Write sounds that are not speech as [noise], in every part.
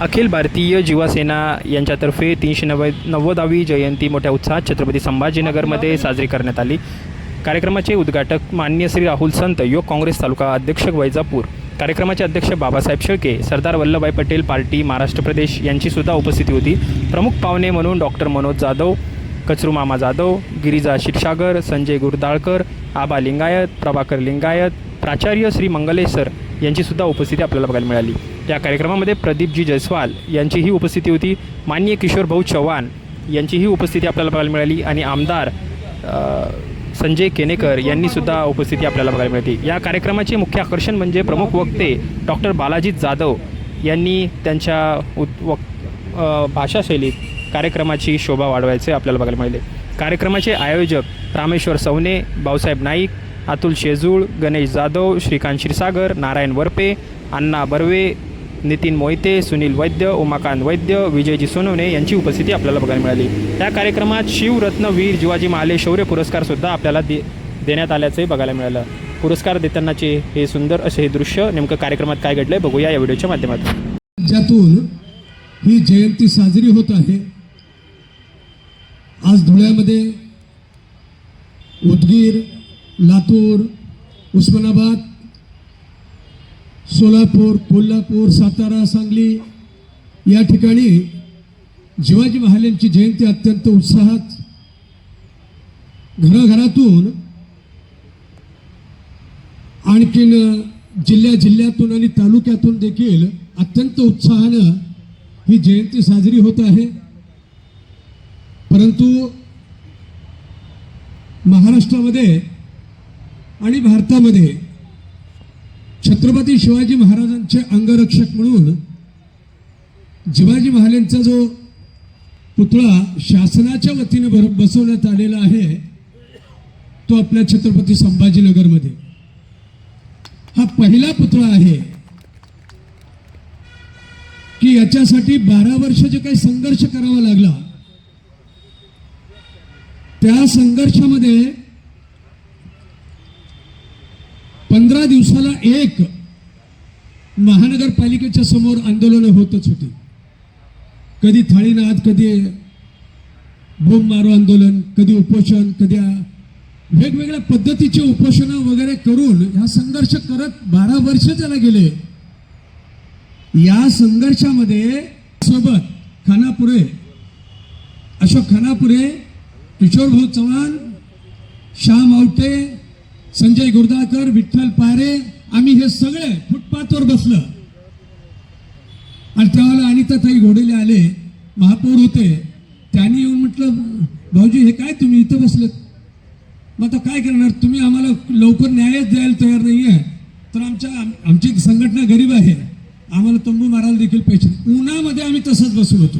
अखिल भारतीय युवासेना यांच्यातर्फे तीनशे नव्वद नव्वदावी जयंती मोठ्या उत्साहात छत्रपती संभाजीनगरमध्ये साजरी करण्यात आली. कार्यक्रमाचे उद्घाटक मान्य श्री राहुल संत युवक काँग्रेस तालुका अध्यक्ष वैजापूर. कार्यक्रमाचे अध्यक्ष बाबासाहेब शेळके सरदार वल्लभभाई पटेल पार्टी महाराष्ट्र प्रदेश यांची सुद्धा उपस्थिती होती. प्रमुख पाहुणे म्हणून डॉक्टर मनोज जाधव कचरू मामा जाधव गिरिजा क्षीरसागर संजय गुरदाळकर आबा लिंगायत प्रभाकर लिंगायत प्राचार्य श्री मंगलेश सर यांचीसुद्धा उपस्थिती आपल्याला बघायला मिळाली. या कार्यक्रमामध्ये प्रदीपजी जयस्वाल यांचीही उपस्थिती होती. मान्य किशोर भाऊ चव्हाण यांचीही उपस्थिती आपल्याला बघायला मिळाली. आणि आमदार संजय केनेकर यांनीसुद्धा उपस्थिती आपल्याला बघायला मिळते या कार्यक्रमाचे मुख्य आकर्षण म्हणजे प्रमुख वक्ते डॉक्टर बालाजी जाधव यांनी त्यांच्या उद वक भाषाशैलीत कार्यक्रमाची शोभा वाढवायचे आपल्याला बघायला मिळाले. कार्यक्रमाचे आयोजक रामेश्वर सवने भाऊसाहेब नाईक अतुल शेजूळ गणेश जाधव श्रीकांत क्षीरसागर नारायण वरपे अण्णा बर्वे नितीन मोहिते सुनील वैद्य उमाकांत वैद्य विजयजी सोनवणे यांची उपस्थिती आपल्याला बघायला मिळाली. त्या कार्यक्रमात शिवरत्न वीर जिवाजी महाले शौर्य पुरस्कारसुद्धा आपल्याला दे देण्यात आल्याचंही बघायला मिळालं. पुरस्कार देतानाचे हे सुंदर असे हे दृश्य नेमकं कार्यक्रमात काय घडलंय बघूया या व्हिडिओच्या माध्यमातून. राज्यातून ही जयंती साजरी होत आहे. आज धुळ्यामध्ये उदगीर लातूर उस्मानाबाद सोलापूर कोल्हापूर सातारा सांगली या ठिकाणी शिवाजी महाराजांची जयंती अत्यंत उत्साहात घराघरातून आणखीन जिल्ह्या जिल्ह्यातून आणि तालुक्यातून देखील अत्यंत उत्साहानं ही जयंती साजरी होत आहे. परंतु महाराष्ट्रामध्ये आणि भारतामध्ये छत्रपती शिवाजी महाराजांचे अंगरक्षक म्हणून शिवाजी महालेंचा जो पुतळा शासनाच्या वतीने भर बसवण्यात आलेला आहे तो आपल्या छत्रपती संभाजीनगरमध्ये. हा पहिला पुतळा आहे की याच्यासाठी बारा वर्ष जे काही संघर्ष करावा लागला त्या संघर्षामध्ये पंधरा दिवसाला एक महानगरपालिकेच्या समोर आंदोलनं होतच होती. कधी थाळीनाद कधी बोंब मारो आंदोलन कधी उपोषण कधी वेगवेगळ्या पद्धतीचे उपोषणं वगैरे करून हा संघर्ष करत बारा वर्ष त्याला गेले या संघर्षामध्ये सोबत खानापुरे अशोक खानापुरे किशोर भाऊ चव्हाण श्याम आवटे संजय गुरदाकर विठ्ठल पारे आम्ही हे सगळे फुटपाथवर बसलं. आणि त्यावेळेला अनिताताई घोडेले आले महापौर होते. त्यांनी येऊन म्हटलं भाऊजी हे काय तुम्ही इथं बसलेत? मग आता काय करणार? तुम्ही आम्हाला लवकर न्यायच द्यायला तयार नाही आहे तर आमच्या आमची संघटना गरीब आहे. आम्हाला तंबू मारायला देखील पैसे उन्हामध्ये आम्ही तसंच बसून होतो.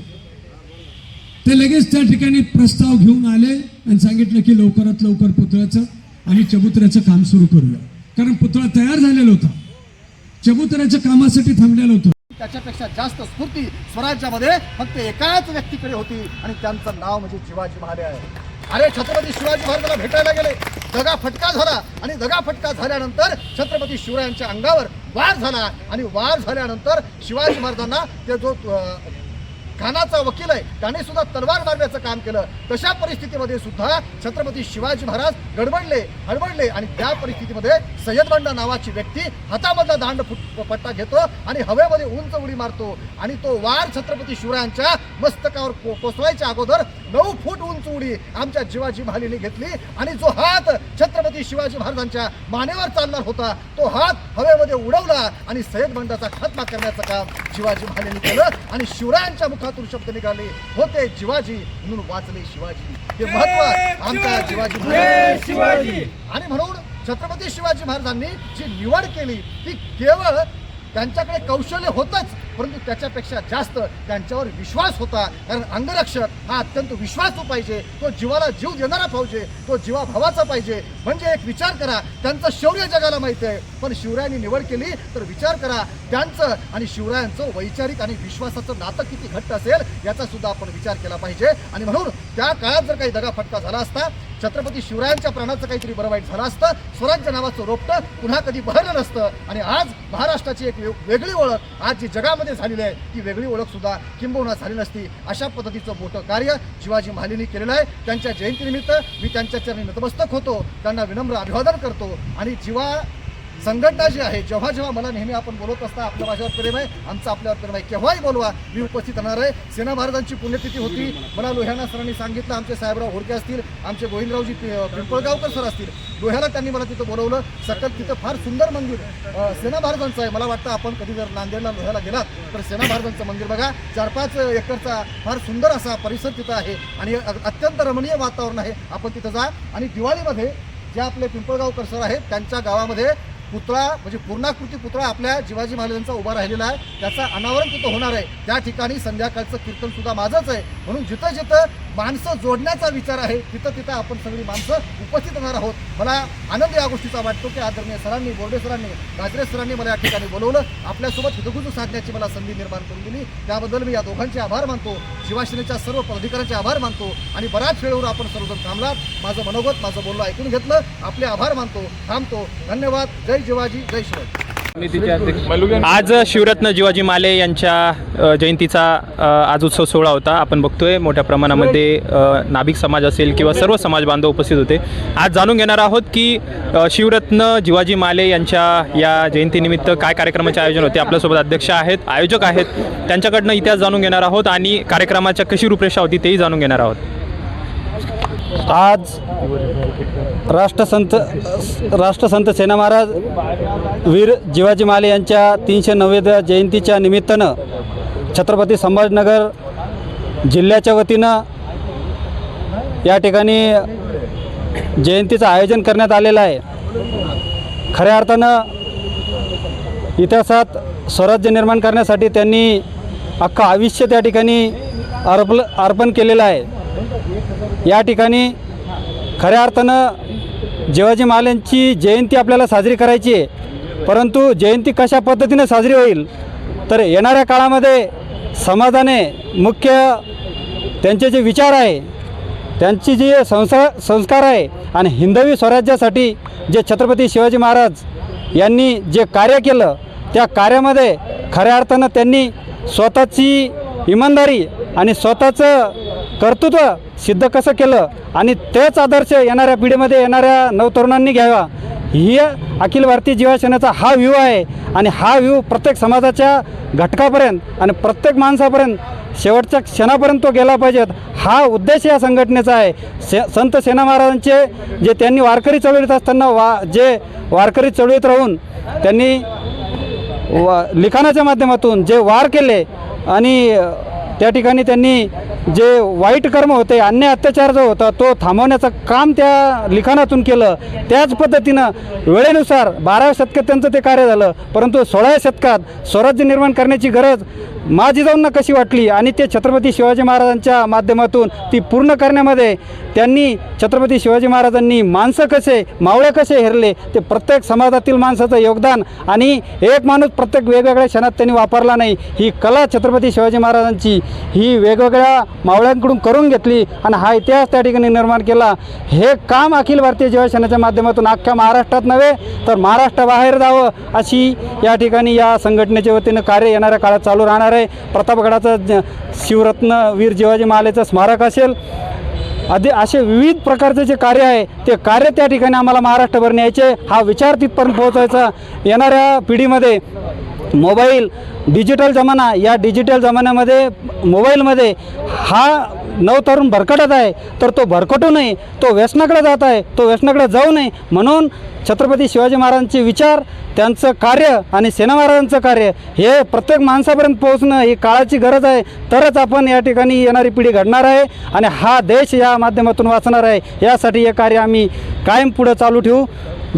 ते लगेच त्या ठिकाणी प्रस्ताव घेऊन आले आणि सांगितलं की लवकरात लवकर पुतळ्याचं आणि चबुतऱ्याचं काम सुरू करूया. कारण पुतळा तयार झालेला होता. चबुतऱ्याच्या कामासाठी थांबलेलं होतं. त्याच्यापेक्षा जास्त स्फूर्ती स्वराज्यामध्ये फक्त एकाच व्यक्तीकडे होती आणि त्यांचं नाव म्हणजे शिवाजी महाले आहे. अरे छत्रपती शिवाजी महाराजांना भेटायला गेले. दगा फटका झाला आणि दगा फटका झाल्यानंतर छत्रपती शिवरायांच्या अंगावर वार झाला आणि वार झाल्यानंतर शिवाजी महाराजांना ते जो खानाचा वकील आहे. त्याने सुद्धा तलवार मारण्याचं काम केलं. तशा परिस्थितीमध्ये सुद्धा छत्रपती शिवाजी महाराज गडबडले हडबडले आणि त्या परिस्थितीमध्ये सय्यदबंडा नावाची व्यक्ती हातामधला दांड पट्टा घेतो आणि हवेमध्ये उंच उडी मारतो आणि तो वार छत्रपती शिवरायांच्या मस्तकावर कोसवायच्या अगोदर नऊ फूट उंच उडी आमच्या शिवाजी महालीने घेतली आणि जो हात छत्रपती शिवाजी महाराजांच्या मानेवर चालणार होता तो हात हवेमध्ये उडवला आणि सय्यद बंडाचा खात्मा करण्याचं काम शिवाजी महालीने केलं आणि शिवरायांच्या मुखातून शब्द निघाले होते शिवाजी म्हणून वाचले शिवाजी. हे महत्त्व शिवाजी! महाराज शिवाजी! आणि म्हणून छत्रपती शिवाजी महाराजांनी जी निवड केली ती केवळ त्यांच्याकडे कौशल्य होतच. परंतु त्याच्यापेक्षा जास्त त्यांच्यावर विश्वास होता. कारण अंगरक्षक हा अत्यंत विश्वासू पाहिजे. तो जीवाला जीव देणारा पाहिजे. तो जीवाभावाचा पाहिजे. म्हणजे एक विचार करा. त्यांचं शौर्य जगाला माहिती आहे. पण शिवरायांनी निवड केली तर विचार करा. त्यांचं आणि शिवरायांचं वैचारिक आणि विश्वासाचं नातं किती घट्ट असेल याचा सुद्धा आपण विचार केला पाहिजे. आणि म्हणून त्या काळात जर काही दगाफटका झाला असता छत्रपती शिवरायांच्या प्राणाचं काहीतरी बरं वाईट झालं असतं स्वराज्य नावाचं रोपटं पुन्हा कधी बहरलं नसतं. आणि आज महाराष्ट्राची एक वेगळी ओळख आज जी जगामध्ये झालेली आहे. ती वेगळी ओळख सुद्धा किंबहुना झाली नसती. अशा पद्धतीचं मोठं कार्य शिवाजी महालींनी केलेलं आहे. त्यांच्या जयंतीनिमित्त मी त्यांच्या चरणी नतमस्तक होतो. त्यांना विनम्र अभिवादन करतो. आणि जीवा संघटना जी आहे जेव्हा जेव्हा मला नेहमी आपण बोलत असता आपल्या माझ्यावर प्रेम आहे आमचं आपल्यावर प्रेम आहे केव्हाही बोलवा मी उपस्थित राहणार आहे. सेना महाराजांची पुण्यतिथी होती. मला लोह्याना सरांनी सांगितलं आमचे साहेबराव होडके असतील आमचे गोविंदरावजी पिंपळगावकर सर असतील लोह्याला त्यांनी मला तिथं बोलवलं. सकल तिथं फार सुंदर मंदिर सेना महाराजांचं आहे. मला वाटतं आपण कधी जर नांदेडला लोह्याला गेलात तर सेना महाराजांचं मंदिर बघा. चार पाच एकरचा फार सुंदर असा परिसर तिथं आहे आणि अत्यंत रमणीय वातावरण आहे. आपण तिथं जा आणि दिवाळीमध्ये जे आपले पिंपळगावकर सर आहेत त्यांच्या गावामध्ये पुतळा म्हणजे पूर्णाकृती पुतळा आपल्या शिवाजी महाराजांचा उभा राहिलेला आहे. त्याचा अनावरण तिथं होणार आहे. त्या ठिकाणी संध्याकाळचं कीर्तन सुद्धा माझंच आहे. म्हणून जिथं जिथं माणसं जोडण्याचा विचार आहे. तिथं तिथं आपण सगळी माणसं उपस्थित राहणार आहोत. मला आनंद या गोष्टीचा वाटतो की आदरणीय सरांनी बोर्डे सरांनी गाजरे सरांनी मला या ठिकाणी बोलवलं. आपल्यासोबत हितगुजू साधण्याची मला संधी निर्माण करून दिली. त्याबद्दल मी या दोघांचे आभार मानतो. शिवासेनेच्या सर्व पदाधिकाऱ्यांचे आभार मानतो. आणि बऱ्याच वेळेवर आपण सर्वजण थांबलात. माझं मनोगत माझं बोलणं ऐकून घेतलं. आपले आभार मानतो थांबतो. धन्यवाद. जय शिवाजी जय शिवाजी. आज शिवरत्न जिवाजी माले यांच्या जयंतीचा आज उत्सव सोहळा होता. आपण बघतोय मोठ्या प्रमाणामध्ये नाभिक समाज असेल किंवा सर्व समाज बांधव उपस्थित होते. आज जाणून घेणार आहोत की शिवरत्न जिवाजी माले यांच्या या जयंतीनिमित्त काय कार्यक्रमाचे आयोजन होते. आपल्यासोबत अध्यक्ष आहेत आयोजक आहेत. त्यांच्याकडनं इतिहास जाणून घेणार आहोत आणि कार्यक्रमाच्या कशी रूपरेषा होती तेही जाणून घेणार आहोत. आज राष्ट्रसंत राष्ट्रसंत सेना महाराज वीर जिवाजी माले यांच्या तीनशे नव्वद जयंतीच्या निमित्तानं छत्रपती संभाजीनगर जिल्ह्याच्या वतीनं या ठिकाणी जयंतीचं आयोजन करण्यात आलेलं आहे. खऱ्या अर्थानं इतिहासात स्वराज्य निर्माण करण्यासाठी त्यांनी अख्खं आयुष्य त्या ठिकाणी अर्पल अर्पण केलेलं आहे. या ठिकाणी खऱ्या अर्थानं शिवाजी महाराजांची जयंती आपल्याला साजरी करायची आहे. परंतु जयंती कशा पद्धतीने साजरी होईल? तर येणाऱ्या काळामध्ये समाजाने मुख्य त्यांचे जे विचार आहे त्यांची जी संस्कार संस्कार आहे आणि हिंदवी स्वराज्यासाठी जे छत्रपती शिवाजी महाराज यांनी जे कार्य केलं त्या कार्यामध्ये खऱ्या अर्थानं त्यांनी स्वतःची इमानदारी आणि स्वतःचं कर्तृत्व सिद्ध कसं केलं आणि तेच आदर्श येणाऱ्या पिढीमध्ये येणाऱ्या नवतरुणांनी घ्यावा. ही अखिल भारतीय जीवासेनेचा हा व्ह्यू आहे आणि हा व्ह्यू प्रत्येक समाजाच्या घटकापर्यंत आणि प्रत्येक माणसापर्यंत शेवटच्या क्षणापर्यंत तो गेला पाहिजेत हा उद्देश या संघटनेचा आहे. से संत सेना महाराजांचे जे त्यांनी वारकरी चळवळीत असताना वा जे वारकरी चळवळीत राहून त्यांनी वा लिखाणाच्या माध्यमातून जे वार केले आणि त्या ठिकाणी त्यांनी जे वाईट कर्म होते अन्याय अत्याचार जो होता तो थांबवण्याचं काम त्या लिखाणातून केलं. त्याच पद्धतीनं वेळेनुसार बाराव्या शतकात त्यांचं ते कार्य झालं. परंतु सोळाव्या शतकात स्वराज्य निर्माण करण्याची गरज मा जिजाऊंना कशी वाटली आणि ते छत्रपती शिवाजी महाराजांच्या माध्यमातून ती पूर्ण करण्यामध्ये त्यांनी छत्रपती शिवाजी महाराजांनी माणसं कसे मावळे कसे हेरले ते प्रत्येक समाजातील माणसाचं योगदान आणि एक माणूस प्रत्येक वेगवेगळ्या क्षणात त्यांनी वापरला नाही ही कला छत्रपती शिवाजी महाराजांची ही वेगवेगळ्या मावळ्यांकडून करून घेतली आणि हा इतिहास त्या ठिकाणी निर्माण केला. हे काम अखिल भारतीय जीवसेनेच्या माध्यमातून अख्ख्या महाराष्ट्रात नव्हे तर महाराष्ट्राबाहेर जावं अशी या ठिकाणी या संघटनेच्या वतीनं कार्य येणाऱ्या काळात चालू राहणार आहे. प्रतापगडाचं शिवरत्न वीर जिवाजी महालेचं स्मारक असेल. आधी असे विविध प्रकारचे जे कार्य आहे ते कार्य त्या ठिकाणी आम्हाला महाराष्ट्रभर न्यायचे. हा विचार तिथपर्यंत पोहोचायचा येणाऱ्या पिढीमध्ये मोबाईल डिजिटल जमाना या डिजिटल जमान्यामध्ये मोबाईलमध्ये हा नवतरुण भरकटत आहे तर तो भरकटू नये तो व्यसनाकडे जात आहे तो व्यसनाकडे जाऊ नये. म्हणून छत्रपती शिवाजी महाराजांचे विचार त्यांचं कार्य आणि सेना महाराजांचं कार्य हे प्रत्येक माणसापर्यंत पोहोचणं ही काळाची गरज आहे. तरच आपण या ठिकाणी येणारी पिढी घडणार आहे आणि हा देश या माध्यमातून वाचणार आहे. यासाठी हे कार्य आम्ही कायम पुढं चालू ठेवू.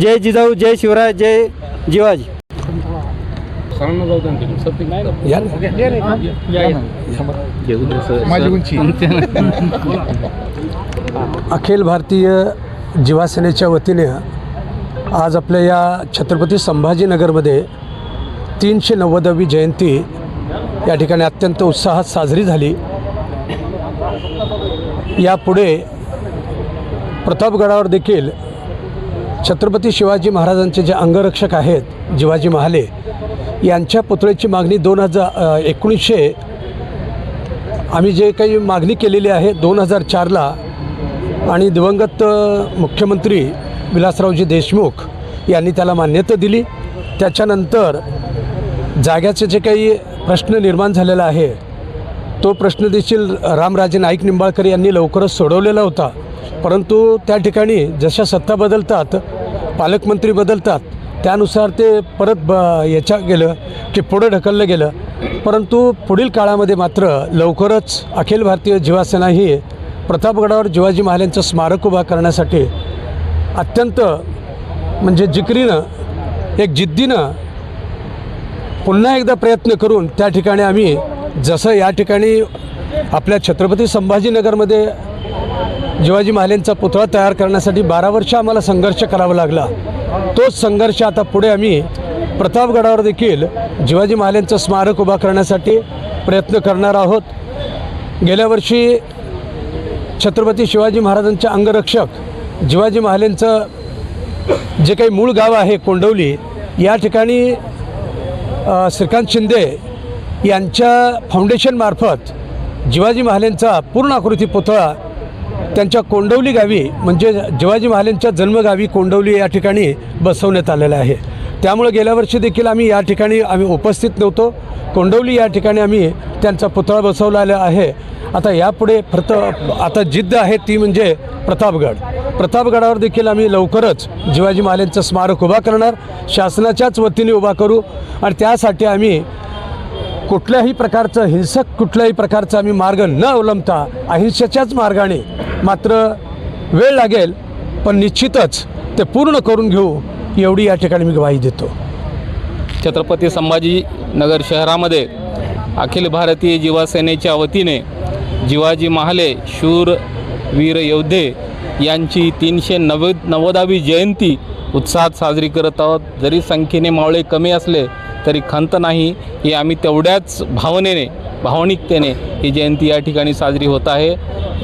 जय जिजाऊ जय शिवराय जय जिवाजी. [laughs] अखिल भारतीय जीवासेनेच्या वतीने आज आपल्या या छत्रपती संभाजीनगरमध्ये तीनशे नव्वदावी जयंती या ठिकाणी अत्यंत उत्साहात साजरी झाली. यापुढे प्रतापगडावर देखील छत्रपती शिवाजी महाराजांचे जे अंगरक्षक आहेत जिवाजी महाले यांच्या पुतळ्याची मागणी दोन हजार एकोणीसशे आम्ही जे काही मागणी केलेली आहे दोन हजार चारला आणि दिवंगत मुख्यमंत्री विलासरावजी देशमुख यांनी त्याला मान्यता दिली. त्याच्यानंतर जाग्याचे जे काही प्रश्न निर्माण झालेला आहे तो प्रश्न देखील रामराजे नाईक निंबाळकर यांनी लवकरच सोडवलेला होता. परंतु त्या ठिकाणी जशा सत्ता बदलतात पालकमंत्री बदलतात त्यानुसार ते परत ब याच्या गेलं की पुढं ढकललं गेलं. परंतु पुढील काळामध्ये मात्र लवकरच अखिल भारतीय जीवासेना ही प्रतापगडावर शिवाजी महाराजांचं स्मारक उभा करण्यासाठी अत्यंत म्हणजे जिकरीनं एक जिद्दीनं पुन्हा एकदा प्रयत्न करून त्या ठिकाणी आम्ही जसं या ठिकाणी आपल्या छत्रपती संभाजीनगरमध्ये शिवाजी महालेंचा पुतळा तयार करण्यासाठी बारा वर्ष आम्हाला संघर्ष करावा लागला. तोच संघर्ष आता पुढे आम्ही प्रतापगडावर देखील शिवाजी महालेंचं स्मारक उभा करण्यासाठी प्रयत्न करणार आहोत. गेल्या वर्षी छत्रपती शिवाजी महाराजांचे अंगरक्षक शिवाजी महालेंचं जे काही मूळ गाव आहे कोंडवली या ठिकाणी श्रीकांत शिंदे यांच्या फाउंडेशनमार्फत जिवाजी महालेंचा पूर्ण आकृती पुतळा त्यांच्या कोंडवली गावी म्हणजे जिवाजी महालेंच्या जन्मगावी कोंडवली या ठिकाणी बसवण्यात आलेलं आहे. त्यामुळे गेल्या वर्षी देखील आम्ही या ठिकाणी आम्ही उपस्थित नव्हतो. कोंडवली या ठिकाणी आम्ही त्यांचा पुतळा बसवलेला आहे. आता यापुढे प्रत आता जिद्द आहे ती म्हणजे प्रतापगड. प्रतापगडावर देखील आम्ही लवकरच शिवाजी महालेंचं स्मारक उभा करणार शासनाच्याच वतीने उभा करू आणि त्यासाठी आम्ही कुठल्याही प्रकारचं हिंसक कुठल्याही प्रकारचा आम्ही मार्ग न अवलंबता अहिंसेच्याच मार्गाने मात्र वेळ लागेल पण निश्चितच ते पूर्ण करून घेऊ एवढी या ठिकाणी मी ग्वाही देतो. छत्रपती संभाजीनगर शहरामध्ये अखिल भारतीय जीवासेनेच्या वतीने जिवाजी महाले शूर वीर योद्धे यांची तीनशे नव्वद नव्वदावी जयंती उत्साहात साजरी करत आहोत. जरी संख्येने मावळे कमी असले तरी खंत नाही ही आम्ही तेवढ्याच भावनेने भावनिकतेने ही जयंती या ठिकाणी साजरी होत आहे.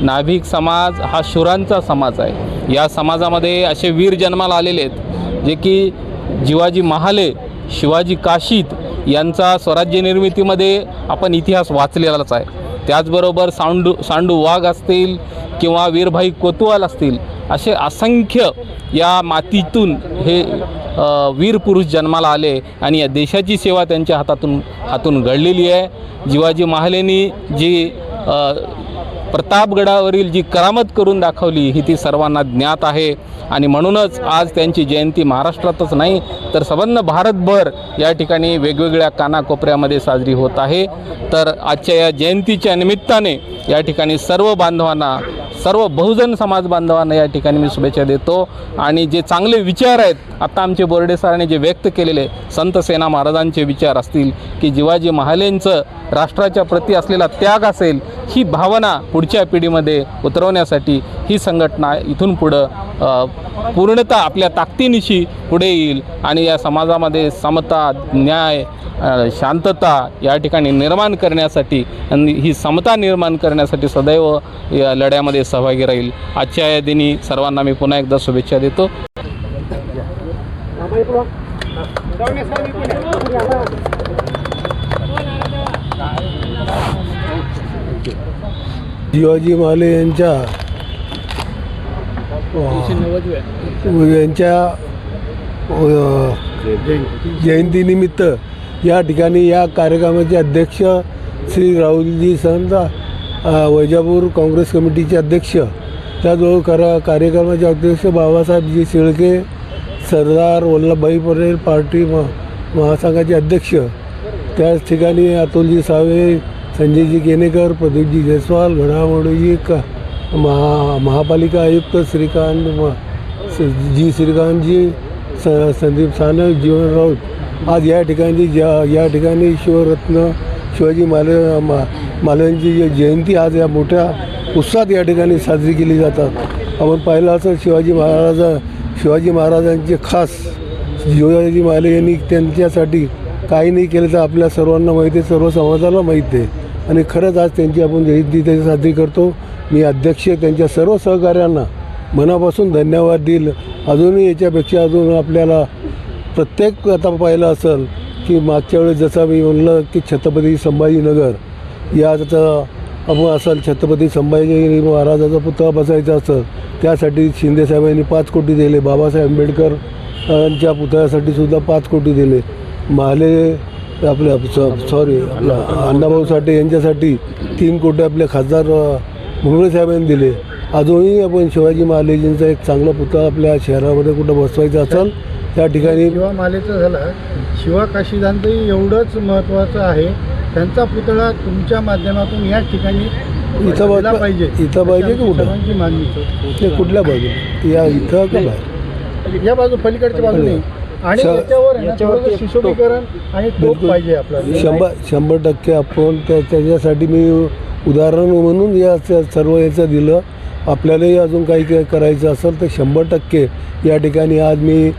नाभिक समाज हा शुरांचा समाज आहे. या समाजामध्ये असे वीर जन्माला आलेले आहेत जे की जिवाजी महाले शिवाजी काशीद यांचा स्वराज्य निर्मितीमध्ये आपण इतिहास वाचलेलाच आहे. त्याचबरोबर सांडू सांडू वाघ असतील किंवा वीरभाई कोतवाल असतील असे असंख्य या मातीतून हे वीर पुरुष जन्माला आले आणि या देशाची सेवा त्यांच्या हातातून हातून घडलेली आहे. जिवाजी महालेंनी जी प्रतापगडावरील जी करामत करून दाखवली ही ती सर्वांना ज्ञात आहे. आणि म्हणूनच आज त्यांची जयंती महाराष्ट्रातच नाही तर संबंध भारतभर या ठिकाणी वेगवेगळ्या कानाकोपऱ्यामध्ये साजरी होत आहे. तर आजच्या या जयंतीच्या निमित्ताने या ठिकाणी सर्व बांधवांना सर्व बहुजन समाज बांधवांना या ठिकाणी मी शुभेच्छा देतो. आणि जे चांगले विचार आहेत आत्ता आमचे बोर्डे सरांनी जे व्यक्त केलेले संत सेना महाराजांचे विचार असतील की जिवाजी महालेंचं राष्ट्राच्या प्रती असलेला त्याग असेल ही भावना पुढच्या पिढीमध्ये उतरवण्यासाठी ही संघटना इथून पुढं पूर्णतः आपल्या ताकदीनिशी पुढे येईल आणि या समाजामध्ये समता न्याय शांतता या ठिकाणी निर्माण करण्यासाठी आणि ही समता निर्माण करण्यासाठी सदैव या लढ्यामध्ये सहभागी राहील. आजच्या या दिनी सर्वांना मी पुन्हा एकदा शुभेच्छा देतो. शिवाजी माले यांच्या यांच्या जयंतीनिमित्त या ठिकाणी या कार्यक्रमाचे अध्यक्ष श्री राहुलजी संत वैजापूर काँग्रेस कमिटीचे अध्यक्ष त्याचबरोबर करा कार्यक्रमाचे अध्यक्ष बाबासाहेबजी शेळके सरदार वल्लभभाई पटेल पार्टी म महासंघाचे अध्यक्ष त्याच ठिकाणी अतुलजी सावे संजयजी केनेकर प्रदीपजी जयस्वाल घडामोडीजी का महा महापालिका आयुक्त श्रीकांत म स- जी श्रीकांतजी स संदीप सानप जीवन राऊत आज या ठिकाणी ज्या या ठिकाणी शिवरत्न शिवाजी माले मा मालांची जी जयंती आज या मोठ्या उत्साहात या ठिकाणी साजरी केली जातात. आपण पाहिलं असं शिवाजी महाराजा शिवाजी महाराजांचे खास शिवाजी माले यांनी त्यांच्यासाठी काही नाही केलं तर आपल्या सर्वांना माहिती आहे सर्व समाजाला माहिती आहे. आणि खरंच आज त्यांची आपण जयंती त्याची साजरी करतो. मी अध्यक्ष त्यांच्या सर्व सहकाऱ्यांना मनापासून धन्यवाद देईल. अजूनही याच्यापेक्षा अजून आपल्याला प्रत्येक आता पाहिलं असेल की मागच्या वेळेस जसं मी म्हणलं की छत्रपती संभाजीनगर या जसं आपण असेल छत्रपती संभाजी महाराजाचा पुतळा बसायचा असेल त्यासाठी शिंदेसाहेबांनी पाच कोटी दिले बाबासाहेब आंबेडकर यांच्या पुतळ्यासाठी सुद्धा पाच कोटी दिले. महाले आपल्या सॉरी आपला अण्णाभाऊ साठे यांच्यासाठी तीन कोटी आपले खासदार अ, मुरळे साहेबांनी दिले. अजूनही आपण शिवाजी महाराजांचा एक चांगला पुतळा आपल्या शहरामध्ये कुठं बसवायचा असेल त्या ठिकाणी शिवा मालेचं झालं. शिवा काशीदांचंही एवढंच महत्त्वाचं आहे. त्यांचा पुतळा तुमच्या माध्यमातून या ठिकाणी इथं बघ- पाहिजे. इथं पाहिजे की कुठं? मागणी ते कुठल्या बाजूला? या इथं का बाहेर? या बाजू पलीकडच्या बाजूने. आणि श- याच्यावर आहे ना, थोडंसं सुशोभीकरण आणि टोप बिलकुल. पाहिजे आपल्याला. शंभर शंभर टक्के आपण त्या त्याच्यासाठी मी उदाहरण म्हणून या स- सर्व याचं दिलं. आपल्यालाही अजून काही काही करायचं असेल तर शंभर टक्के या ठिकाणी आज मी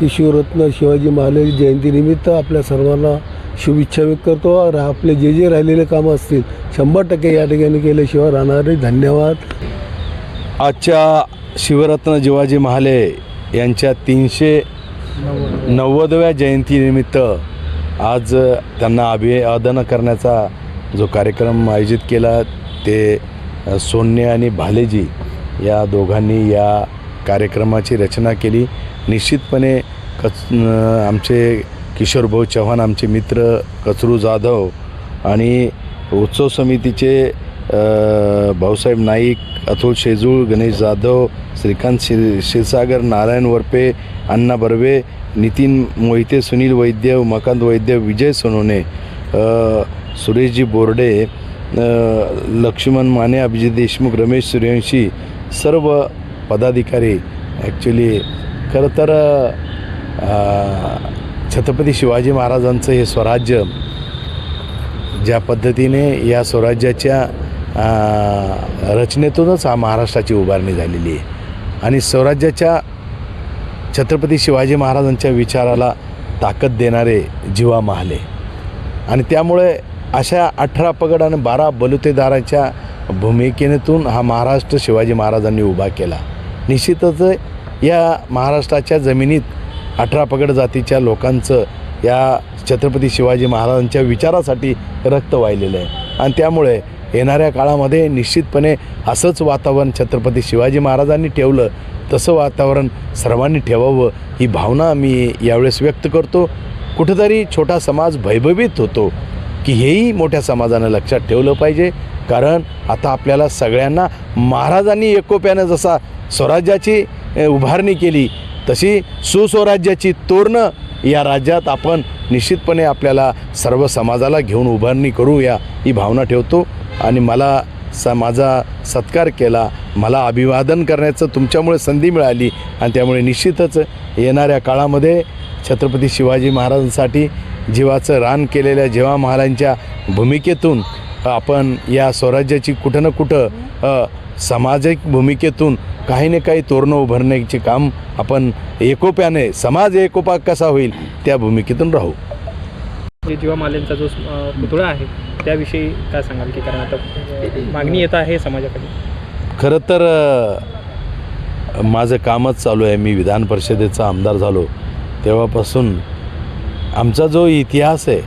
ती शिवरत्न शिवाजी महाराज जयंतीनिमित्त आपल्या सर्वांना शुभेच्छा व्यक्त करतो. और आपले जे जे राहिलेले कामं असतील शंभर टक्के या ठिकाणी केल्याशिवाय राहणार नाही धन्यवाद. आजच्या शिवरत्न जिवाजी महाले यांच्या तीनशे नव्वदव्या जयंतीनिमित्त आज त्यांना अभिवादन करण्याचा जो कार्यक्रम आयोजित केला ते अ, सोन्ने आणि भालेजी या दोघांनी या कार्यक्रमाची रचना केली. निश्चितपणे कच आमचे किशोरभाऊ चव्हाण आमचे मित्र कचरू जाधव आणि उत्सव समितीचे भाऊसाहेब नाईक अतुल शेजूळ गणेश जाधव श्रीकांत शि क्षीरसागर नारायण वरपे अण्णा बर्वे नितीन मोहिते सुनील वैद्य उमाकांत वैद्य विजय सोनोने सुरेशजी बोर्डे लक्ष्मण माने अभिजित देशमुख रमेश सूर्यवंशी सर्व पदाधिकारी. ॲक्च्युली खरं तर छत्रपती शिवाजी महाराजांचं हे स्वराज्य ज्या पद्धतीने या स्वराज्याच्या रचनेतूनच हा महाराष्ट्राची उभारणी झालेली आहे. आणि स्वराज्याच्या छत्रपती शिवाजी महाराजांच्या विचाराला ताकद देणारे जीवा महाले. आणि त्यामुळे अशा अठरा पगड आणि बारा बलुतेदाराच्या भूमिकेनेतून हा महाराष्ट्र शिवाजी महाराजांनी उभा केला. निश्चितच या महाराष्ट्राच्या जमिनीत अठरा पगड जातीच्या लोकांचं या छत्रपती शिवाजी महाराजांच्या विचारासाठी रक्त वाहिलेलं आहे. आणि त्यामुळे येणाऱ्या काळामध्ये निश्चितपणे असंच वातावरण छत्रपती शिवाजी महाराजांनी ठेवलं तसं वातावरण सर्वांनी ठेवावं ही भावना मी यावेळेस व्यक्त करतो. कुठंतरी छोटा समाज भयभीत होतो की हेही मोठ्या समाजानं लक्षात ठेवलं पाहिजे. कारण आता आपल्याला सगळ्यांना महाराजांनी एकोप्यानं जसा स्वराज्याची उभारणी केली तशी सुस्वराज्याची तोरणं या राज्यात आपण निश्चितपणे आपल्याला सर्व समाजाला घेऊन उभारणी करूया ही भावना ठेवतो. आणि मला स माझा सत्कार केला मला अभिवादन करण्याचं तुमच्यामुळे संधी मिळाली आणि त्यामुळे निश्चितच येणाऱ्या काळामध्ये छत्रपती शिवाजी महाराजांसाठी जीवाचं रान केलेल्या जेव्हा महाराजांच्या भूमिकेतून आपण या स्वराज्याची कुठं ना कुठं सामाजिक भूमिकेतून काही ना काही तोरणं उभारण्याचे काम आपण एकोप्याने समाज एकोपा कसा होईल त्या भूमिकेतून राहू. जे जीवा मालेंचा जो पुतळा आहे त्याविषयी काय सांगाल की कारण आता मागणी येत आहे समाजाकडे? खरं तर माझं कामच चालू आहे. मी विधान परिषदेचा आमदार झालो. तेव्हापासून आमचा जो इतिहास आहे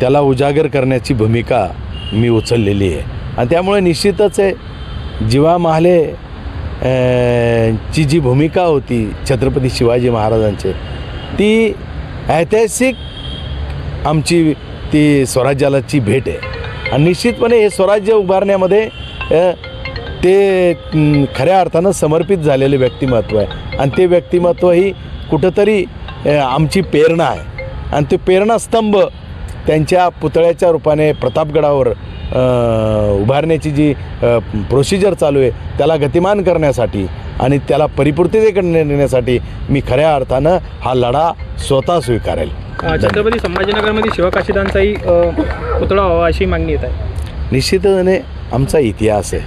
त्याला उजागर करण्याची भूमिका मी उचललेली आहे. आणि त्यामुळे निश्चितच आहे जीवा महाले ची जी भूमिका होती छत्रपती शिवाजी महाराजांचे ती ऐतिहासिक आमची ती स्वराज्यालाची भेट आहे. आणि निश्चितपणे हे स्वराज्य उभारण्यामध्ये ते खऱ्या अर्थानं समर्पित झालेले व्यक्तिमत्व आहे. आणि ते व्यक्तिमत्व ही कुठंतरी आमची प्रेरणा आहे. आणि ते प्रेरणास्तंभ त्यांच्या पुतळ्याच्या रूपाने प्रतापगडावर उभारण्याची जी प्रोसिजर चालू आहे त्याला गतिमान करण्यासाठी आणि त्याला परिपूर्ततेकडे नेण्यासाठी मी खऱ्या अर्थानं हा लढा स्वतः स्वीकारेल. छत्रपती संभाजीनगरमध्ये शिवकाशीदांचाही पुतळा व्हावा अशी मागणी येत आहे. निश्चितपणे आमचा इतिहास आहे.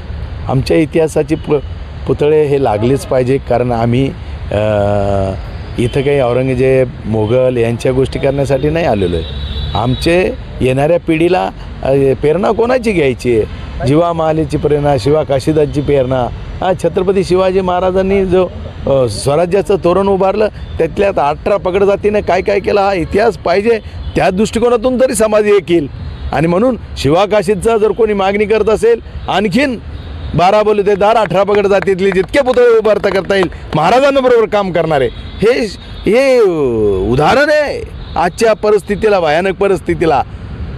आमच्या इतिहासाची पु पुतळे हे लागलेच पाहिजे कारण आम्ही इथं काही औरंगजेब मोगल यांच्या गोष्टी करण्यासाठी नाही आलेलो आहे. आमचे येणाऱ्या पिढीला प्रेरणा कोणाची घ्यायची आहे? जिवा महालेची प्रेरणा शिवा काशीदासची प्रेरणा हा छत्रपती शिवाजी महाराजांनी जो स्वराज्याचं तोरण उभारलं त्यातल्यात अठरा पगड जातीने काय काय केलं हा इतिहास पाहिजे त्या दृष्टिकोनातून तरी समाज एक येईल. आणि म्हणून शिवाकाशीचा जर कोणी मागणी करत असेल आणखीन बारा बोलू ते दार अठरा पगड जातीतले जितके पुतळे उभारता करता येईल महाराजांबरोबर काम करणारे. हे हे उदाहरण आहे आजच्या परिस्थितीला भयानक परिस्थितीला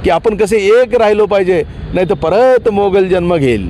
की आपण कसे एक राहिलो पाहिजे नाही तर परत मोगल जन्म घेईल.